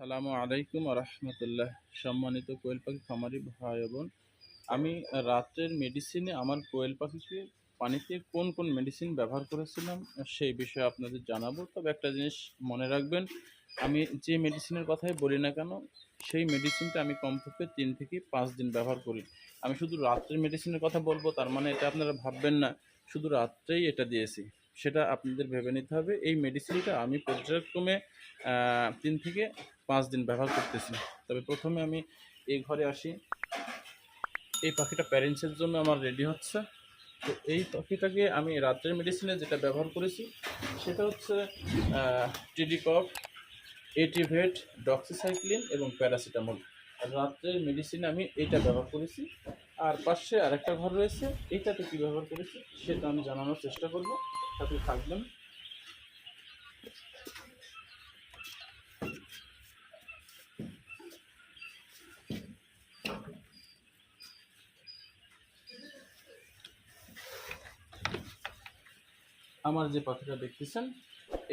সালামু আলাইকুম রহমতুল্লাহ। সম্মানিত কোয়েল পাখি খামারি ভাই বোন, আমি রাত্রের মেডিসিনে আমার কোয়েল পাখিকে পানিতে কোন কোন মেডিসিন ব্যবহার করেছিলাম সেই বিষয়ে আপনাদের জানাব। তবে একটা জিনিস মনে রাখবেন, আমি যে মেডিসিনের কথাই বলি না কেন, সেই মেডিসিনটা আমি কমপক্ষে তিন থেকে পাঁচ দিন ব্যবহার করি। আমি শুধু রাত্রের মেডিসিনের কথা বলব, তার মানে এটা আপনারা ভাববেন না, শুধু রাত্রেই এটা দিয়েছি। সেটা আপনাদের ভেবে নিতে হবে। এই মেডিসিনটা আমি পর্যায়ক্রমে তিন থেকে পাঁচ দিন ব্যবহার করতেছি। তবে প্রথমে আমি এই ঘরে আসি। এই পাখিটা প্যারেন্টসের জন্য আমার রেডি হচ্ছে। তো এই পাখিটাকে আমি রাত্রের মেডিসিনে যেটা ব্যবহার করেছি, সেটা হচ্ছে টিডিকপ এটিভেট ডক্সিসাইক্লিন এবং প্যারাসিটামল রাত্রের মেডিসিনে আমি এইটা ব্যবহার করেছি। আর পাশে আরেকটা ঘর রয়েছে এইটাতে কী ব্যবহার করেছি, সেটা আমি জানানোর চেষ্টা করব। সাথে থাকবেন। আমার যে পাখিটা দেখতেছেন,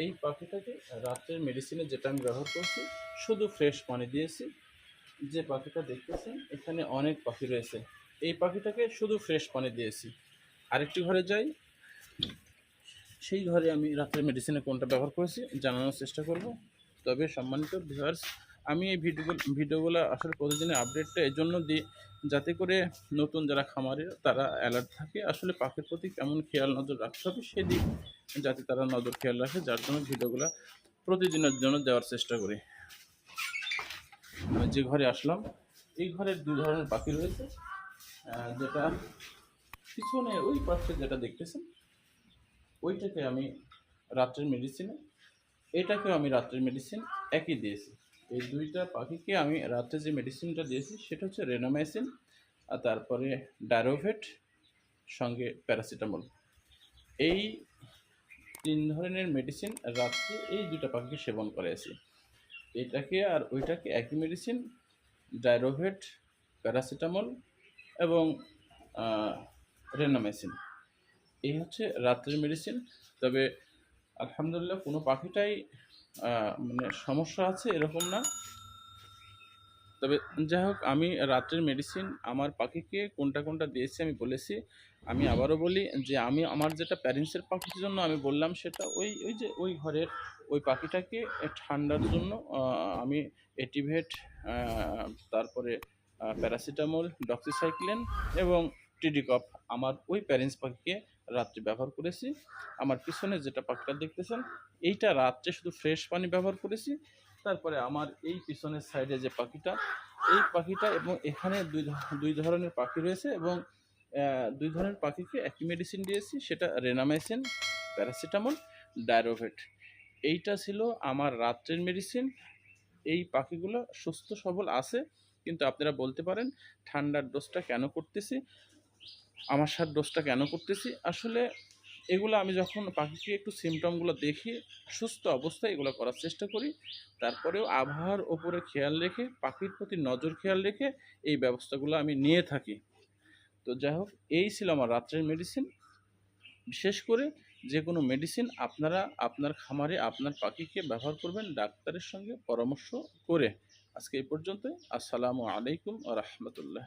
এই পাখিটাকে রাত্রের মেডিসিনে যেটা আমি ব্যবহার করছি, শুধু ফ্রেশ পানি দিয়েছি। যে পাখিটা দেখতেছেন, এখানে অনেক পাখি রয়েছে। এই পাখিটাকে শুধু ফ্রেশ পানি দিয়েছি। আরেকটি ঘরে যাই সেই ঘরে আমি রাত্রের মেডিসিনে কোনটা ব্যবহার করেছি জানানোর চেষ্টা করব। তবে সম্মানিত ভিউয়ার্স আমি এই ভিডিওগুলো ভিডিওগুলো আসলে প্রতিদিনের আপডেটটা এই জন্য দিই যাতে করে নতুন যারা খামারের তারা অ্যালার্ট থাকে। আসলে পাখির প্রতি কেমন খেয়াল, নজর রাখতে হবে সেদিক যাতে তারা নজর খেয়াল রাখে, যার জন্য ভিডিওগুলো প্রতিদিনের জন্য দেওয়ার চেষ্টা করি। আমি যে ঘরে আসলাম, এই ঘরের দু ধরনের পাখি রয়েছে। যেটা পিছনে ওই পাশে যেটা দেখতেছেন ওইটাকে আমি রাত্রের মেডিসিনে এটাকেও আমি রাত্রের মেডিসিন একই দিয়েছি। এই দুইটা পাখিকে আমি রাত্রে যে মেডিসিনটা দিয়েছি, সেটা হচ্ছে রেনোমাইসিন আর তারপরে ডারোভেট সঙ্গে প্যারাসিটামল এই তিন ধরনের মেডিসিন রাত্রে এই দুইটা পাখিকে সেবন করেছি এটাকে আর ওইটাকে একই মেডিসিন ডাইরোভেট প্যারাসিটামল এবং রেনামেসিন এই হচ্ছে রাত্রের মেডিসিন তবে আলহামদুলিল্লাহ কোনো পাখিটাই মানে সমস্যা আছে এরকম না। তবে যাই হোক, আমি রাত্রের মেডিসিন আমার পাখিকে কোনটা কোনটা দিয়েছি আমি বলেছি। আমি আবারও বলি যে আমি আমার যেটা প্যারেন্টসের পাখির জন্য আমি বললাম সেটা ওই ওই যে ওই ঘরের ওই পাখিটাকে ঠান্ডার জন্য আমি এটিভেট তারপরে প্যারাসিটামল ডক্সিসাইক্লিন এবং টিডিকপ আমার ওই প্যারেন্টস পাখিকে রাত্রে ব্যবহার করেছি। আমার পিছনে যেটা পাখিটা দেখতেছেন, এইটা রাত্রে শুধু ফ্রেশ পানি ব্যবহার করেছি। তারপরে আমার এই পিছনের সাইডে যে পাখিটা, এই পাখিটা এবং এখানে দুই দুই ধরনের পাখি রয়েছে এবং দুই ধরনের পাখিকে একই মেডিসিন দিয়েছি, সেটা রেনামাইসিন প্যারাসিটামল ডায়রোভেট এইটা ছিল আমার রাত্রের মেডিসিন এই পাখিগুলো সুস্থ সবল আছে, কিন্তু আপনারা বলতে পারেন ঠান্ডার ডোজটা কেন করতেছি? আমার সার ডোজটা কেন করতেছি? আসলে এগুলো আমি যখন পাখিকে একটু সিমটমগুলো দেখি, সুস্থ অবস্থায় এগুলো করার চেষ্টা করি, তারপরেও আবহাওয়ার ওপরে খেয়াল রেখে, পাখির প্রতি নজর খেয়াল রেখে এই ব্যবস্থাগুলো আমি নিয়ে থাকি। তো যাই হোক, এই ছিল আমার রাত্রের মেডিসিন বিশেষ করে যে কোনো মেডিসিন আপনারা আপনার খামারে আপনার পাখিকে ব্যবহার করবেন ডাক্তারের সঙ্গে পরামর্শ করে। আজকে এই পর্যন্ত আসসালামু আলাইকুম রহমতুল্লাহ।